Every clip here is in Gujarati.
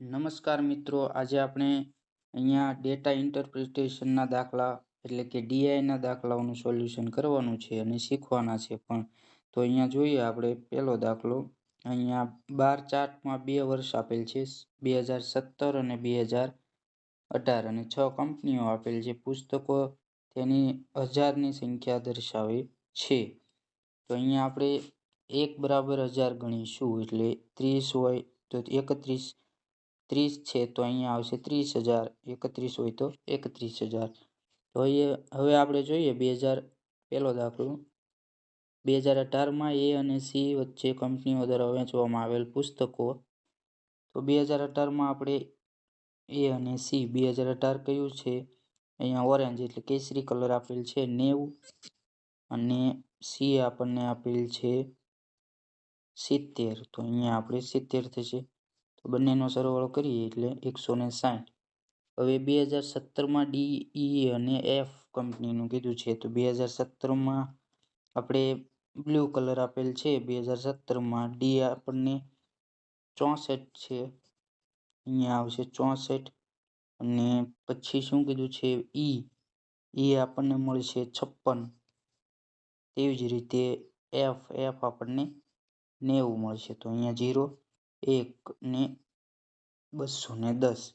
નમસ્કાર મિત્રો, આજે આપણે અહીંયા ડેટા ઇન્ટરપ્રિટેશનના દાખલા એટલે કે ડીઆઈના દાખલાઓનું સોલ્યુશન કરવાનું છે અને શીખવાના છે પણ. તો અહીંયા જોઈએ આપણે પહેલો દાખલો. અહીંયા બાર ચાર્ટમાં બે વર્ષ આપેલ છે, બે હજાર સત્તર અને બે હજાર અઢાર અને છ કંપનીઓ આપેલ છે. પુસ્તકો તેની હજારની સંખ્યા દર્શાવે છે. તો અહીંયા આપણે એક બરાબર હજાર ગણીશું એટલે ત્રીસ હોય તો એકત્રીસ ત્રીસ છે તો અહીંયા આવશે ત્રીસ હજાર, એકત્રીસ હોય તો એકત્રીસ હજાર. તો એ, હવે આપણે જોઈએ બે હજાર પહેલો દાખલો. બે હજાર અઢારમાં એ અને સી વચ્ચે કંપનીઓ દ્વારા વેચવામાં આવેલ પુસ્તકો. તો બે હજાર અઢારમાં આપણે એ અને સી, બે હજાર અઢાર કયું છે? અહીંયા ઓરેન્જ એટલે કેસરી કલર આપેલ છે, નેવું. અને સી આપણને આપેલ છે સિત્તેર. તો અહીંયા આપણે સિત્તેર થશે. તો બંનેનો સરવાળો કરીએ એટલે એકસો ને સાઠ. હવે બે હજાર સત્તરમાં ડી ઈ અને એફ કંપનીનું કીધું છે, તો બે હજાર સત્તરમાં આપણે બ્લુ કલર આપેલ છે, બે હજાર સત્તરમાં ડી આપણને ચોસઠ છે. અહીંયા આવશે ચોસઠ અને પછી શું કીધું છે? ઈ ઈ આપણને મળશે છપ્પન. તેવી જ રીતે એફ એફ આપણને નેવું મળશે, તો અહીંયા જીરો એક ને બસો ને દસ.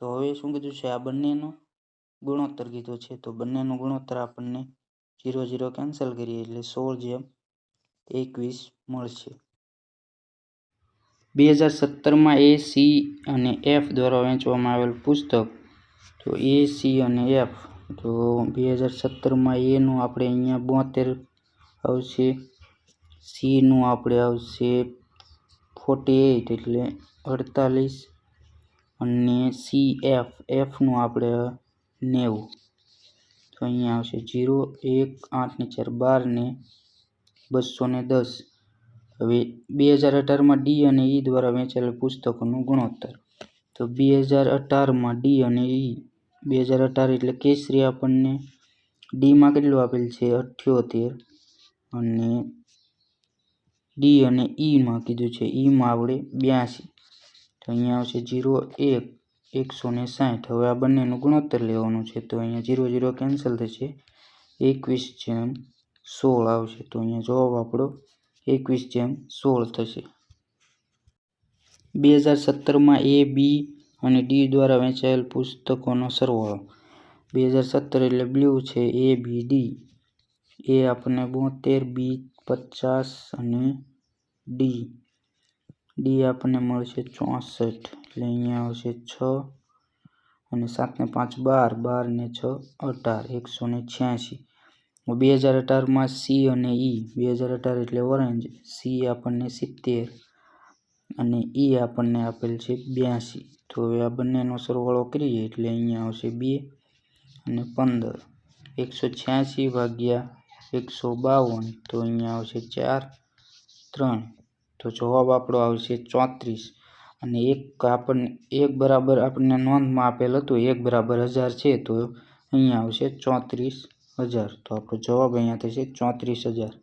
તો હવે શું કીધું છે? આ બંનેનો ગુણોત્તર કીધો છે. તો બંનેનો ગુણોત્તર આપણને જીરો જીરો કેન્સલ કરીએ એટલે સોળ જેમ એકવીસ મળશે. બે હજાર સત્તરમાં એ, સી અને એફ દ્વારા વેચવામાં આવેલ પુસ્તક. તો એ, સી અને એફ. તો બે હજાર સત્તરમાં એનું આપણે અહીંયા બોતેર આવશે. સીનું આપણે આવશે ફોર્ટી એઇટ એટલે અડતાલીસ અને સી એફ એફનું આપણે નેવું. તો અહીંયા આવશે જીરો એક, આઠ ચાર, બાર ને બસો ને દસ. હવે બે હજાર અઢારમાં ડી અને ઈ દ્વારા વેચાયેલ પુસ્તકોનું ગુણોત્તર. તો બે હજાર અઢારમાં ડી અને ઈ બે હજાર અઢાર એટલે કેસરી આપણને ડીમાં કેટલું આપેલ છે? અઠ્યોતેર અને ડી અને ઈમાં કીધું છે. ઈમાં આપણે બ્યાસી. તો અહીંયા આવશે જીરો એક, એકસો ને સાઠ. હવે આ બંનેનું ગુણોત્તર લેવાનું છે. તો અહીંયા જીરો જીરો કેન્સલ થશે. એકવીસ જેમ સોળ આવશે. તો અહીંયા જવાબ આપણો એકવીસ જેમ સોળ થશે. બે હજાર સત્તરમાં એ, બી અને ડી દ્વારા વેચાયેલ પુસ્તકોનો સરવાળો. બે હજાર સત્તર એટલે બ્લુ છે. એ, બી, ડી. એ આપણને બોતેર બી પચાસ અને ડી ડી આપણને મળશે ચોસઠ. એટલે અહીંયા આવશે છ અને સાત ને પાંચ બાર બાર ને છ અઢાર, એકસો ને છ્યાસી. બે હજાર અઢારમાં સી અને ઈ બે હજાર અઢાર એટલે ઓરેન્જ. સી આપણને સિત્તેર અને ઈ આપણને આપેલ છે બ્યાસી. તો હવે આ બંનેનો સરવાળો કરીએ એટલે અહીંયા આવશે બે અને પંદર. એકસો છ્યાસી ભાગ્યા એકસો બાવન, તો અહીંયા આવશે ચાર, ત્રણ. તો જવાબ આપણો આવશે ચોત્રીસ. અને એક આપણને એક બરાબર આપણને નોંધમાં આપેલ હતું, એક બરાબર હજાર છે, તો અહીંયા આવશે ચોત્રીસ હજાર. તો આપણો જવાબ અહીંયા થશે ચોત્રીસ હજાર.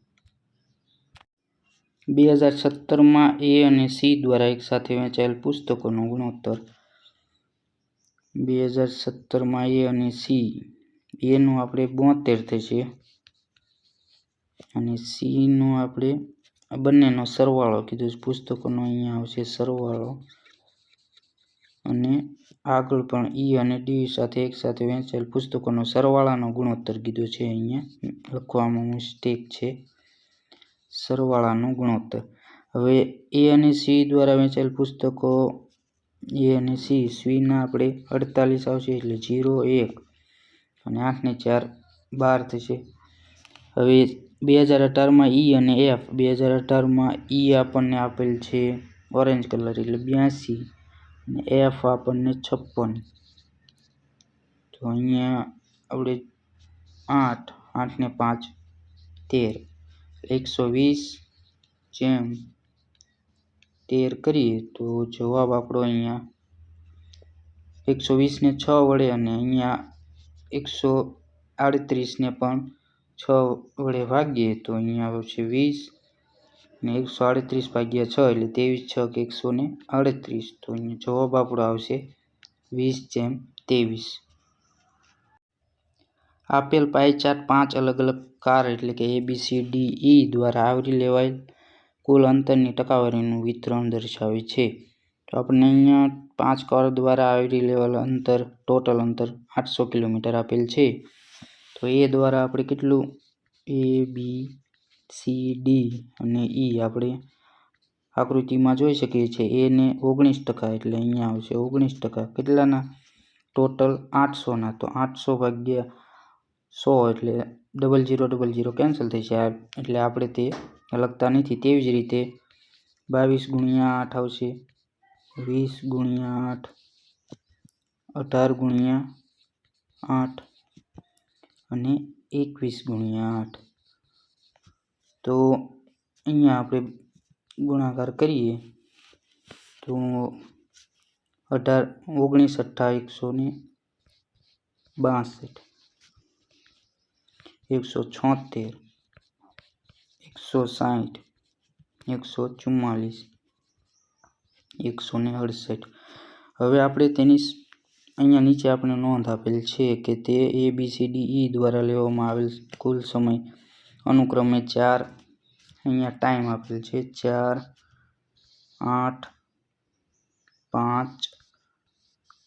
બે હજાર સત્તરમાં એ અને સી દ્વારા એકસાથે વેચાયેલ પુસ્તકોનો ગુણોત્તર. બે હજાર સત્તરમાં એ અને સી, એનું આપણે બોતેર થશે. અને સીનું આપણે બંનેનો સરવાળો કીધું છે, પુસ્તકોનો અહીંયા આવશે સરવાળો. અને આગળ પણ ઈ અને ડી સાથે એકસાથે વહેંચાયેલ પુસ્તકોનો સરવાળાનો ગુણોત્તર કીધો છે અહીંયા. લખવામાં મિસ્ટેક છે. સરવાળાનો ગુણોત્તર. હવે એ અને સી દ્વારા વેચાયેલ પુસ્તકો, એ અને સી, સીના આપણે અડતાલીસ આવશે એટલે જીરો એક. અને આઠને ચાર બાર થશે. હવે બે હજાર અઢારમાં ઈ અને એફ. બે હજાર અઢારમાં ઈ આપણને આપેલ છે ઓરેન્જ કલર એટલે બ્યાસી અને એફ આપણને છપ્પન. તો અહીંયા આપણે આઠ આઠ ને પાંચ, તેર. એકસો વીસ જેમ તેર કરીએ તો જવાબ આપણો અહીંયા એકસો વીસને છ વડે અને અહીંયા એકસો આડત્રીસને પણ છ વડે ભાગીએ તો અહીંયા આવશે વીસ ને એકસો આડત્રીસ ભાગ્યા છ એટલે ત્રેવીસ, છ કે એકસો ને આડત્રીસ. તો અહીંયા જવાબ આપણો આવશે વીસ જેમ ત્રેવીસ. આપેલ પાઈ ચાર્ટ પાંચ અલગ અલગ કાર એટલે કે એ બી સી ડી ઈ દ્વારા આવરી લેવાયેલ કુલ અંતરની ટકાવારીનું વિતરણ દર્શાવે છે. તો આપણને અહીંયા પાંચ કાર દ્વારા આવરી લેવાયેલ અંતર, ટોટલ અંતર આઠસો કિલોમીટર આપેલ છે. તો એ દ્વારા આપણે કેટલું? એ, બી, સી, ડી અને ઈ આપણે આકૃતિમાં જોઈ શકીએ છીએ. એને ઓગણીસ ટકા એટલે અહીંયા આવશે ઓગણીસ ટકા. કેટલાના? ટોટલ આઠસોના. તો આઠસો ભાગ્યા સો એટલે double zero double zero cancel થઈ છે એટલે આપણે તે લખતા નથી. તેવી જ રીતે બાવીસ ગુણ્યા આઠ આવશે. વીસ ગુણ્યા આઠ, અઢાર ગુણ્યા આઠ અને એકવીસ ગુણ્યા આઠ. તો અહીંયા આપણે ગુણાકાર કરીએ તો અઢાર, ઓગણીસ, અઠ્ઠા, એકસો ને બાસઠ. એકસો છોતેર, એકસો સાઠ એકસો ચુમ્માલીસ એકસો ને અડસઠ. હવે આપણે તેની અહીંયા નીચે આપણે નોંધ આપેલ છે કે તે એ બી સી ડી ઈ દ્વારા લેવામાં આવેલ કુલ સમય અનુક્રમે ચાર, અહીંયા ટાઈમ આપેલ છે, ચાર, આઠ, પાંચ,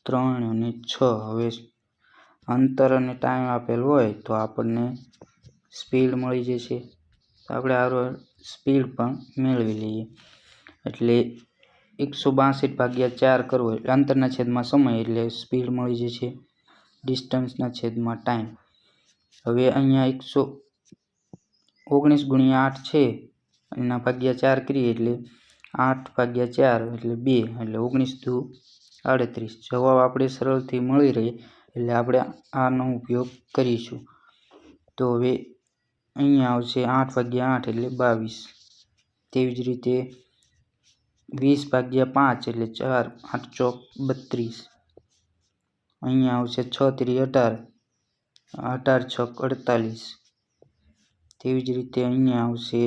ત્રણ અને છ. હવે અંતર અને ટાઈમ આપેલ હોય તો આપણને સ્પીડ મળી જશે. આપણે આરો સ્પીડ પણ મેળવી લઈએ. એટલે એકસો બાસઠ ભાગ્યા ચાર કરવો એટલે અંતરના છેદમાં સમય એટલે સ્પીડ મળી જશે. ડિસ્ટન્સના છેદમાં ટાઈમ હવે અહીંયા એકસો ઓગણીસ ગુણ્યા આઠ છે. એના ભાગ્યા ચાર કરીએ એટલે આઠ ભાગ્યા ચાર એટલે બે એટલે ઓગણીસ દુ આડત્રીસ. જવાબ આપણે સરળથી મળી રહે એટલે આપણે આનો ઉપયોગ કરીશું. તો હવે અહીંયા આવશે આઠ ભાગ્યા આઠ એટલે બાવીસ. તેવી જ રીતે વીસ ભાગ્યા પાંચ એટલે ચાર, આઠ, ચોક, બત્રીસ. અહીંયા આવશે છ ત્રી અઢાર અઢાર છક અડતાલીસ. તેવી જ રીતે અહીંયા આવશે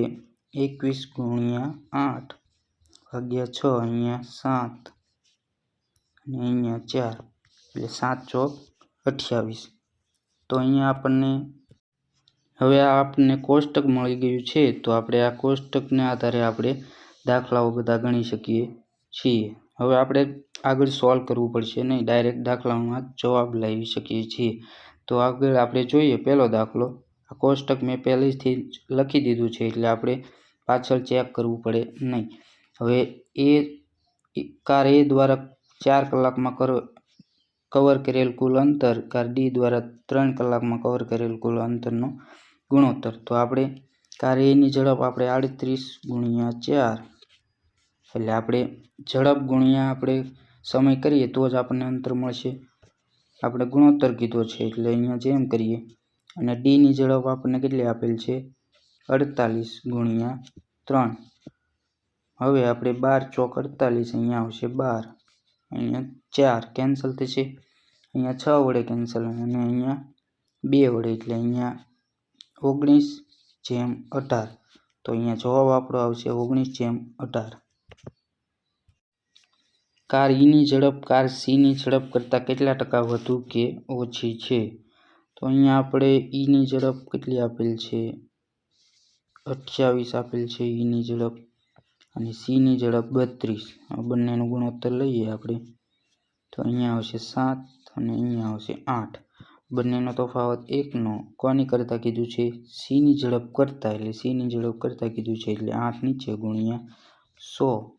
એકવીસ ગુણ્યા આઠ ભાગ્યા છ અહીંયા સાત અને અહીંયા ચાર એટલે સાત, ચોક, અઠ્યાવીસ. તો અહીંયા આપણને હવે આપણને કોષ્ટક મળી ગયું છે, તો આપણે આ કોષ્ટકને આધારે આપણે દાખલાઓ બધા ગણી શકીએ છીએ. હવે આપણે આગળ સોલ્વ કરવું પડશે નહીં. ડાયરેક્ટ દાખલામાં જવાબ લાવી શકીએ છીએ. તો આગળ આપણે જોઈએ પહેલો દાખલો. આ કોષ્ટક મેં પહેલેથી જ લખી દીધું છે એટલે આપણે પાછળ ચેક કરવું પડે નહીં. હવે એ કાર એ દ્વારા ચાર કલાકમાં કર કવર કરેલ કુલ અંતર કાર ડી દ્વારા ત્રણ કલાકમાં કવર કરેલ કુલ અંતરનો ગુણોત્તર. તો આપણે કાર એની ઝડપ આપણે આડત્રીસ ગુણ્યા ચાર. એટલે આપણે ઝડપ ગુણ્યા આપણે સમય કરીએ તો જ આપણને અંતર મળશે. આપણે ગુણોત્તર કીધો છે એટલે અહીંયા જેમ કરીએ. અને ડીની ઝડપ આપણને કેટલી આપેલ છે? અડતાલીસ ગુણ્યા ત્રણ. હવે આપણે બાર ચોક અડતાલીસ અહીંયા આવશે બાર. અહીંયા ચાર કેન્સલ થશે. અહીંયા છ વડે કેન્સલ અને અહીંયા બે વડે એટલે અહીંયા ઓગણીસ જેમ અઢાર. તો અહીંયા જવાબ આપણો આવશે ઓગણીસ જેમ અઢાર. કાર ઈની ઝડપ, કાર સીની ઝડપ કરતાં કેટલા ટકા વધુ કે ઓછી છે? તો અહીંયા આપણે ઈની ઝડપ કેટલી આપેલ છે? અઠ્યાવીસ આપેલ છે ઈની ઝડપ અને સીની ઝડપ બત્રીસ. આ બંનેનો ગુણોત્તર લઈએ આપણે. તો અહીંયા આવશે સાત અને અહીંયા આવશે આઠ. બંનેનો તફાવત એકનો. કોની કરતાં કીધું છે? સીની ઝડપ કરતાં, એટલે સીની ઝડપ કરતાં કીધું છે, એટલે આઠ નીચે ગુણ્યા સો.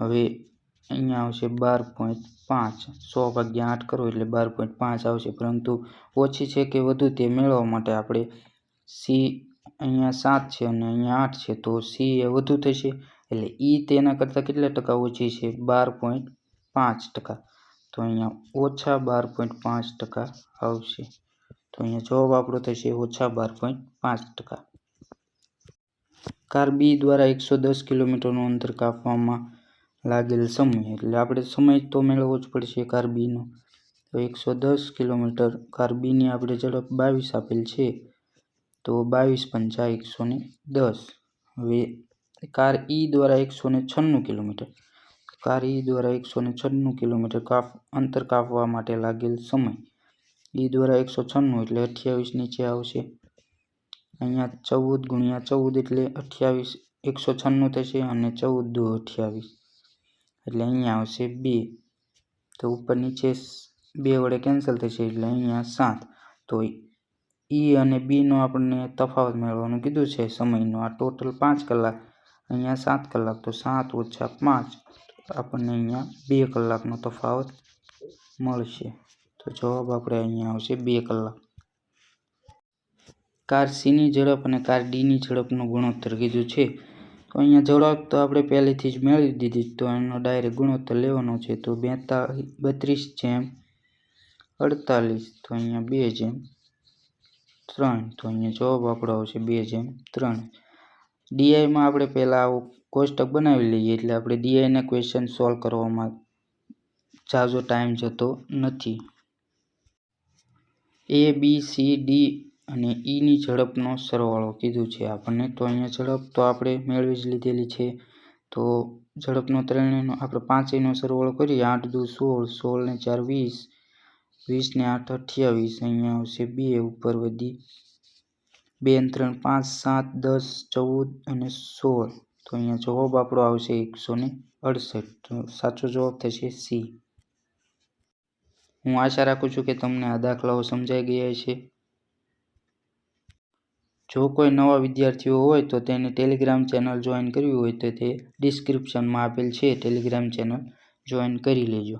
હવે અહીંયા આવશે બાર પોઈન્ટ પાંચ. સો ભાગ્યા આઠ કરો એટલે બાર પોઈન્ટ પાંચ આવશે. પરંતુ ઓછી છે કે વધુ તે મેળવવા માટે આપણે સી અહીંયા સાત છે અને અહીંયા આઠ છે. તો સી એ વધુ થશે એટલે ઈ તેના કરતાં કેટલા ટકા ઓછી છે? બાર પોઈન્ટ પાંચ ટકા. તો અહીંયા ઓછા બાર પોઈન્ટ પાંચ ટકા આવશે. તો અહીંયા જવાબ આપણો થશે ઓછા બાર પોઈન્ટ પાંચ ટકા. કાર બી દ્વારા એકસો દસ કિલોમીટરનું અંતર કાપવામાં લાગેલ સમય. એટલે આપણે સમય તો મેળવવો જ પડશે કાર બીનો તો એકસો દસ કિલોમીટર કાર બીની આપણે ઝડપ બાવીસ આપેલ છે. તો બાવીસ પંચા એકસો ને દસ. હવે કાર ઈ દ્વારા એકસો ને છન્નું કિલોમીટર. કાર ઈ દ્વારા એકસો ને છન્નું કિલોમીટર કાફ, અંતર કાપવા માટે લાગેલ સમય. ઈ દ્વારા એકસો છન્નું એટલે અઠ્યાવીસ નીચે આવશે. અહીંયા ચૌદ ગુણ્યા ચૌદ એટલે અઠ્યાવીસ, એકસો છન્નું થશે અને ચૌદ દો અઠ્યાવીસ. એટલે અહીંયા આવશે બે. તો ઉપર નીચે બે વડે કેન્સલ થશે એટલે અહીંયા સાત. તો ઈ અને બીનો આપણને તફાવત મેળવવાનું કીધું છે સમયનો. આ ટોટલ પાંચ કલાક, અહીંયા સાત કલાક. તો સાત ઓછા પાંચ, આપણને અહીંયા બે કલાકનો તફાવત મળશે. તો જવાબ આપણે અહીંયા આવશે બે કલાક. કાર સીની ઝડપ અને કાર ડીની ઝડપનું ગુણોત્તર કીધું છે. તો અહીંયા ઝડપ તો આપણે પહેલેથી જ મેળવી દીધી તો એનો ડાયરેક્ટ ગુણોત્તર લેવાનો છે, તો બેતાલીસ બત્રીસ જેમ, અડતાલીસ, તો અહીંયા બે જેમ, ત્રણ, તો અહીંયા જવાબ આપણો આવશે બે જેમ, ત્રણ. ડીઆઈમાં આપણે પહેલાં આવું કોષ્ટક બનાવી લઈએ, એટલે આપણે ડીઆઈના ક્વેશ્ચન સોલ્વ કરવામાં ઝાઝો ટાઈમ જતો નથી. એ બી સી ડી અને ઈની ઝડપનો સરવાળો કીધું છે આપણને. તો અહીંયા ઝડપ તો આપણે મેળવી જ લીધેલી છે. તો ઝડપનો ત્રણેયનો આપણે પાંચેયનો સરવાળો કરીએ. આઠ, દુ, સોળ સોળ ને ચાર, વીસ. વીસને આઠ, અઠ્યાવીસ. અહીંયા આવશે બે, ઉપર વધી બે ત્રણ, પાંચ, સાત, દસ, ચૌદ અને સોળ. તો અહીંયા જવાબ આપણો આવશે એકસો ને અડસઠ. તો સાચો જવાબ થશે સી. હું આશા રાખું છું કે તમને આ દાખલાઓ સમજાઈ ગયા છે જો કોઈ નવા વિદ્યાર્થીઓ હોય તો તેને ટેલિગ્રામ ચેનલ જોઈન કરવી હોય તો તે ડિસ્ક્રિપ્શનમાં આપેલ છે ટેલિગ્રામ ચેનલ જોઈન કરી લેજો.